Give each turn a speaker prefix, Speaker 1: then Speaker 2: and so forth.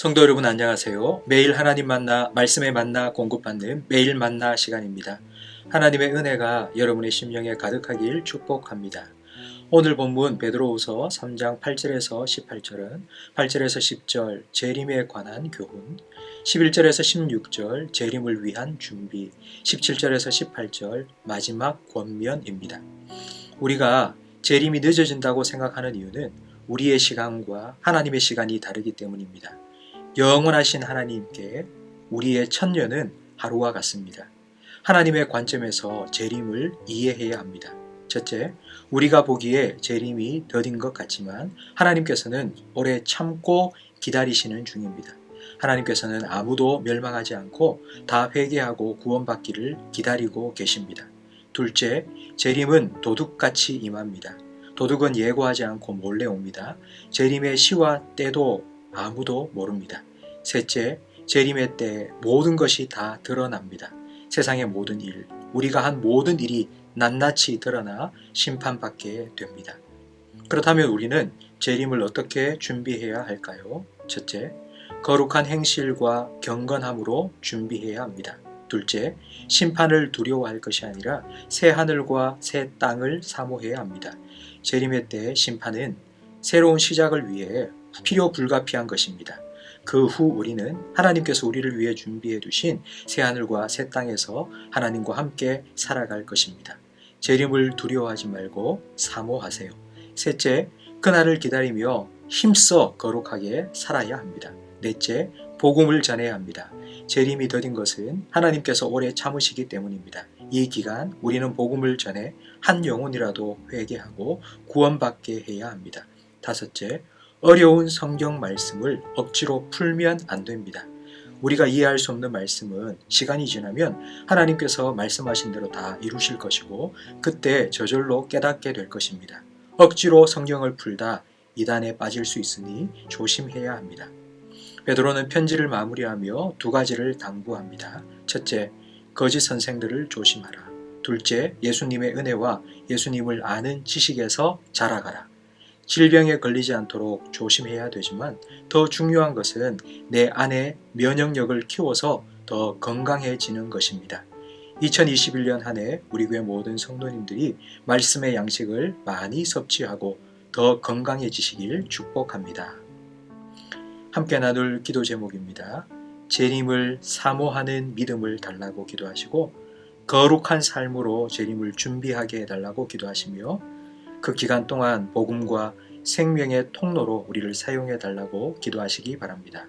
Speaker 1: 성도 여러분 안녕하세요. 매일 하나님 만나 말씀에 만나 공급받는 매일 만나 시간입니다. 하나님의 은혜가 여러분의 심령에 가득하길 축복합니다. 오늘 본문 베드로후서 3장 8절에서 18절은 8절에서 10절 재림에 관한 교훈, 11절에서 16절 재림을 위한 준비, 17절에서 18절 마지막 권면입니다. 우리가 재림이 늦어진다고 생각하는 이유는 우리의 시간과 하나님의 시간이 다르기 때문입니다. 영원하신 하나님께 우리의 천년은 하루와 같습니다. 하나님의 관점에서 재림을 이해해야 합니다. 첫째, 우리가 보기에 재림이 더딘 것 같지만 하나님께서는 오래 참고 기다리시는 중입니다. 하나님께서는 아무도 멸망하지 않고 다 회개하고 구원받기를 기다리고 계십니다. 둘째, 재림은 도둑같이 임합니다. 도둑은 예고하지 않고 몰래 옵니다. 재림의 시와 때도 아무도 모릅니다. 셋째, 재림의 때 모든 것이 다 드러납니다. 세상의 모든 일, 우리가 한 모든 일이 낱낱이 드러나 심판받게 됩니다. 그렇다면 우리는 재림을 어떻게 준비해야 할까요? 첫째, 거룩한 행실과 경건함으로 준비해야 합니다. 둘째, 심판을 두려워할 것이 아니라 새 하늘과 새 땅을 사모해야 합니다. 재림의 때 심판은 새로운 시작을 위해 필요 불가피한 것입니다. 그 후 우리는 하나님께서 우리를 위해 준비해 두신 새 하늘과 새 땅에서 하나님과 함께 살아갈 것입니다. 재림을 두려워하지 말고 사모하세요. 셋째, 그날을 기다리며 힘써 거룩하게 살아야 합니다. 넷째, 복음을 전해야 합니다. 재림이 더딘 것은 하나님께서 오래 참으시기 때문입니다. 이 기간 우리는 복음을 전해 한 영혼이라도 회개하고 구원받게 해야 합니다. 다섯째, 어려운 성경 말씀을 억지로 풀면 안 됩니다. 우리가 이해할 수 없는 말씀은 시간이 지나면 하나님께서 말씀하신 대로 다 이루실 것이고 그때 저절로 깨닫게 될 것입니다. 억지로 성경을 풀다 이단에 빠질 수 있으니 조심해야 합니다. 베드로는 편지를 마무리하며 두 가지를 당부합니다. 첫째, 거짓 선생들을 조심하라. 둘째, 예수님의 은혜와 예수님을 아는 지식에서 자라가라. 질병에 걸리지 않도록 조심해야 되지만 더 중요한 것은 내 안에 면역력을 키워서 더 건강해지는 것입니다. 2021년 한 해 우리 교회 모든 성도님들이 말씀의 양식을 많이 섭취하고 더 건강해지시길 축복합니다. 함께 나눌 기도 제목입니다. 재림을 사모하는 믿음을 달라고 기도하시고 거룩한 삶으로 재림을 준비하게 해달라고 기도하시며 그 기간 동안 복음과 생명의 통로로 우리를 사용해 달라고 기도하시기 바랍니다.